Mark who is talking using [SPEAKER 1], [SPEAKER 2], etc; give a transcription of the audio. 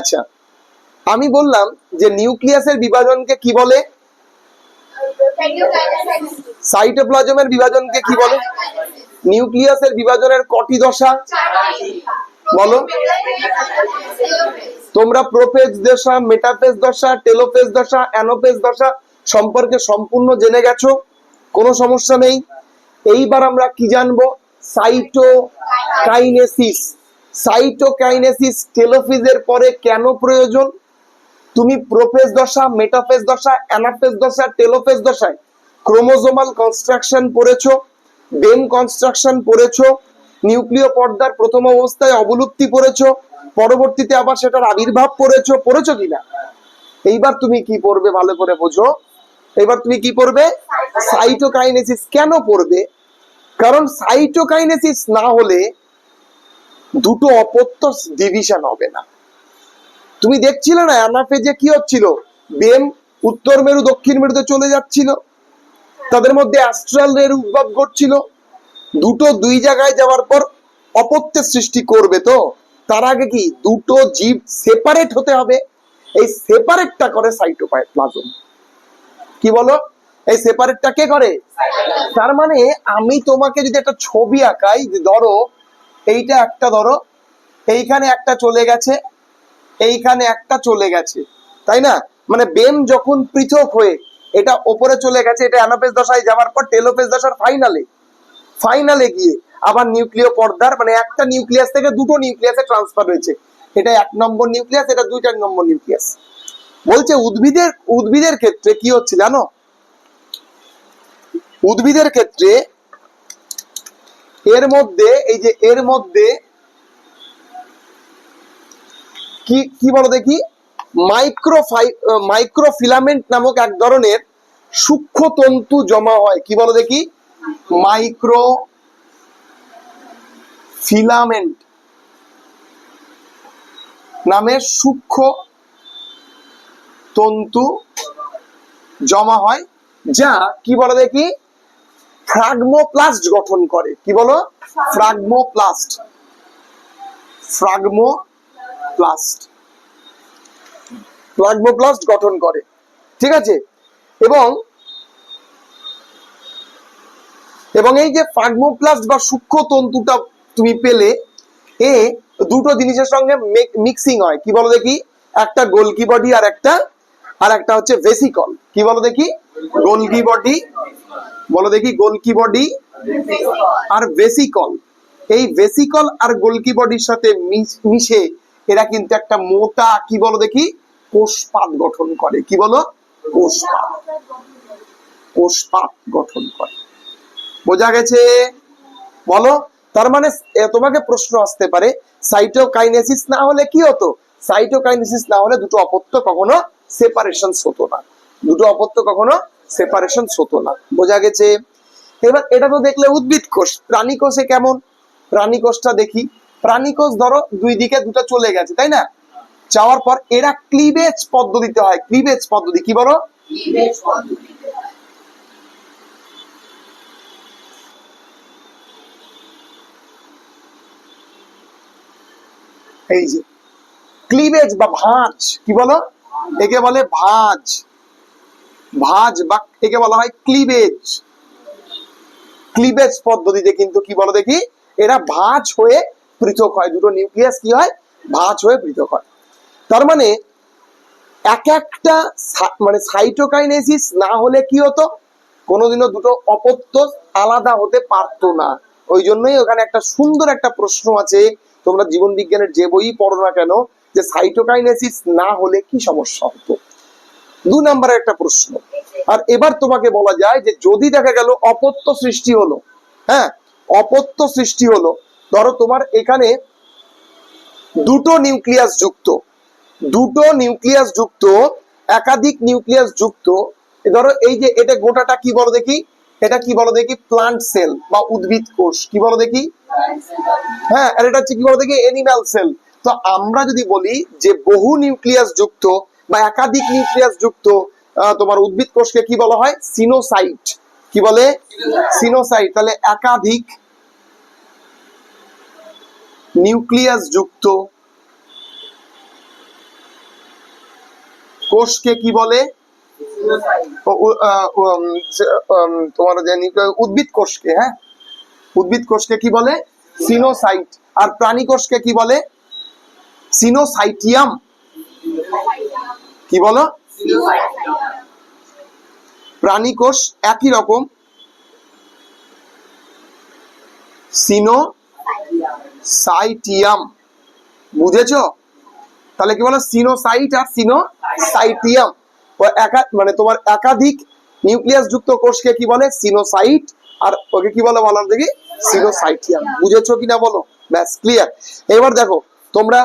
[SPEAKER 1] আচ্ছা আমি বললাম যে নিউক্লিয়াসের বিভাজনকে কি বলে? সাইটোপ্লাজমের বিভাজনকে কি বলে? নিউক্লিয়াসের বিভাজনের কটি দশা? বলো। তোমরা প্রোফেজ দশা, মেটাফেজ দশা, টেলোফেজ দশা, অ্যানোফেজ দশা সম্পর্কে সম্পূর্ণ জেনে গেছো? কোনো সমস্যা নেই? এইবার আমরা কি জানব? সাইটোকাইনেসিস। সাইটোকাইনেসিস টেলোফেজের পরে কেন প্রয়োজন? তুমি প্রোফেজ দশা, মেটাফেজ দশা, অ্যানাফেজ দশা, টেলোফেজ দশায় ক্রোমোজোমাল কনস্ট্রাকশন পড়েছো, বেম কনস্ট্রাকশন পড়েছো, নিউক্লিয় পর্দার প্রথম অবস্থায় অবলুপ্তি পড়েছো, পরবর্তীতে আবার সেটার আবির্ভাব পড়েছো পড়েছো কিনা? এইবার তুমি কি পড়বে ভালো করে বোঝো। এবার তুমি কি পড়বে? সাইটোকাইনেসিস কেন পড়বে? কারণ সাইটোকাইনেসিস না হলে দুটো অপত্য ডিভিশন হবে না। তুমি দেখছিলে না, অ্যানাফেজে কি হচ্ছিল? বেম উত্তর মেরু, দক্ষিণ মেরুতে চলে যাচ্ছিল। তাদের মধ্যে অ্যাস্ট্রাল এর উদ্ভব ঘটছিল। দুটো দুই জায়গায় যাওয়ার পর অপত্যের সৃষ্টি করবে তো? তার আগে কি দুটো জীব সেপারেট হতে হবে? এই সেপারেটটা করে সাইটোপ্লাজম কি বলো? এই সেপারেটটা কে করে? তার মানে আমি তোমাকে যদি একটা ছবি আঁকাই, ধরো এইটা একটা ধরো, এইখানে একটা চলে গেছে, এইখানে একটা চলে গেছে, তাই না? মানে বেম যখন পৃথক হয়ে, এটা ওপরে চলে গেছে, এটা অ্যানাফেজ দশায় যাওয়ার পর টেলোফেজ দশার ফাইনালে ফাইনালে গিয়ে আবার নিউক্লিয় পর্দার মানে একটা নিউক্লিয়াস থেকে দুটো নিউক্লিয়াসে ট্রান্সফার হয়েছে। এটা এক নম্বর নিউক্লিয়াস, এটা দুই চার নম্বর নিউক্লিয়াস। বলছে উদ্ভিদের উদ্ভিদের ক্ষেত্রে কি হচ্ছে জানো? উদ্ভিদের ক্ষেত্রে এর মধ্যে, এই যে এর মধ্যে কি কি বলো দেখি? মাইক্রোফাই মাইক্রোফিলামেন্ট নামক এক ধরনের সূক্ষ্ম তন্তু জমা হয়। কি বলো দেখি? মাইক্রো ফিলামেন্ট নামে সূক্ষ্ম তন্তু জমা হয়, যা কি বলো দেখি? ফ্রাগমোপ্লাস্ট গঠন করে। কি বলো? ফ্রাগমোপ্লাস্ট। ফ্রাগমোপ্লাস্ট। ফ্রাগমোপ্লাস্ট গঠন করে। ঠিক আছে? এবং এবং এই যে ফ্রাগমোপ্লাস্ট বা সূক্ষ্ম তন্তুটা তুমি পেলে, এ দুটো জিনিসের সঙ্গে মিক্সিং হয়। কি বলো দেখি? একটা গোলকি বডি আর একটা আর একটা হচ্ছে ভেসিকল কি বলো দেখি? গোলকি বডি বলো দেখি গোলকি বডি আর ভেসিকল এই ভেসিকল আর গোলকি বডির সাথে মিশে এরা কিন্তু একটা মোটা, কি বলো দেখি, কোষপাত গঠন করে। কি বলো? কোষপাত। কোষপাত গঠন করে। বোঝা গেছে? বলো। তার মানে তোমাকে প্রশ্ন আসতে পারে সাইটোকাইনেসিস না হলে কি হতো? সাইটোকাইনেসিস না হলে দুটো অপত্য কখনো সেপারেশন হতো না। দুটো অপত্য কখনো সেপারেশন হতো না। বোঝা গেছে? এবার এটা তো দেখলে উদ্ভিদ কোষ, প্রাণী কোষে কেমন? প্রাণী কোষটা দেখি। প্রাণী কোষ ধরো দুই দিকে দুটো চলে গেছে, তাই না? যাওয়ার পর এরা ক্লিভেজ পদ্ধতিতে হয়। ক্লিভেজ পদ্ধতি কি বলো? এই যে ক্লিভেজ বা ভাঁজ, কি বলো? একে বলে ভাঁজ। ভাঁজ বা একে বলা হয় ক্লিভেজ ক্লিভেজ পদ্ধতিতে কিন্তু কি বলো দেখি? এরা ভাঁজ হয়ে পৃথক হয়। দুটো নিউক্লিয়াস কি হয়? ভাঁজ হয়ে পৃথক হয়। তার মানে এক একটা মানে সাইটোকাইনেসিস না হলে কি হতো? কোনোদিনও দুটো অপত্য আলাদা হতে পারতো না। ওই জন্যই ওখানে একটা সুন্দর একটা প্রশ্ন আছে। তোমরা জীবন বিজ্ঞানের যে বই পড়ো না কেন, যে সাইটোকাইনেসিস না হলে কি সমস্যা হতো? দু নম্বরের একটা প্রশ্ন। আর এবার তোমাকে বলা যায় যে যদি দেখা গেল অপত্য সৃষ্টি হলো হ্যাঁ অপত্য সৃষ্টি হলো, ধরো তোমার এখানে দুটো নিউক্লিয়াস যুক্ত, দুটো নিউক্লিয়াস যুক্ত, একাধিক নিউক্লিয়াস যুক্ত ধরো এই যে এটা গোটাটা কি বলো দেখি? এটা কি বলো দেখি? প্লান্ট সেল বা উদ্ভিদ কোষ, কি বলো দেখি? হ্যাঁ আর এটা হচ্ছে কি বলো দেখি? এনিম্যাল সেল তো আমরা যদি বলি যে বহু নিউক্লিয়াস যুক্ত বা একাধিক নিউক্লিয়াস যুক্ত তোমার উদ্ভিদ কোষকে কি বলা হয়? সিনোসাইট। কি বলে? সিনোসাইট। তাহলে একাধিক নিউক্লিয়াস যুক্ত কোষকে কি বলে? তোমার জানি উদ্ভিদ কোষকে হ্যাঁ? উদ্ভিদ কোষকে কি বলে? সিনোসাইট। আর প্রাণী কোষকে কি বলে? সিনোসাইটিয়াম। কি বলো? প্রাণী কোষ একই রকম। সিনো সাইটিয়াম। বুঝেছ? তাহলে কি বলো? সিনোসাইট আর সিনোসাইটিয়াম। ও একা মানে তোমার একাধিক নিউক্লিয়াস যুক্ত কোষকে কি বলে? সিনোসাইট। আর ওকে কি বলে বলার দেখি? সিনোসাইটিয়াম। বুঝেছ কিনা বলো? ব্যাস ক্লিয়ার এবার দেখো, তোমরা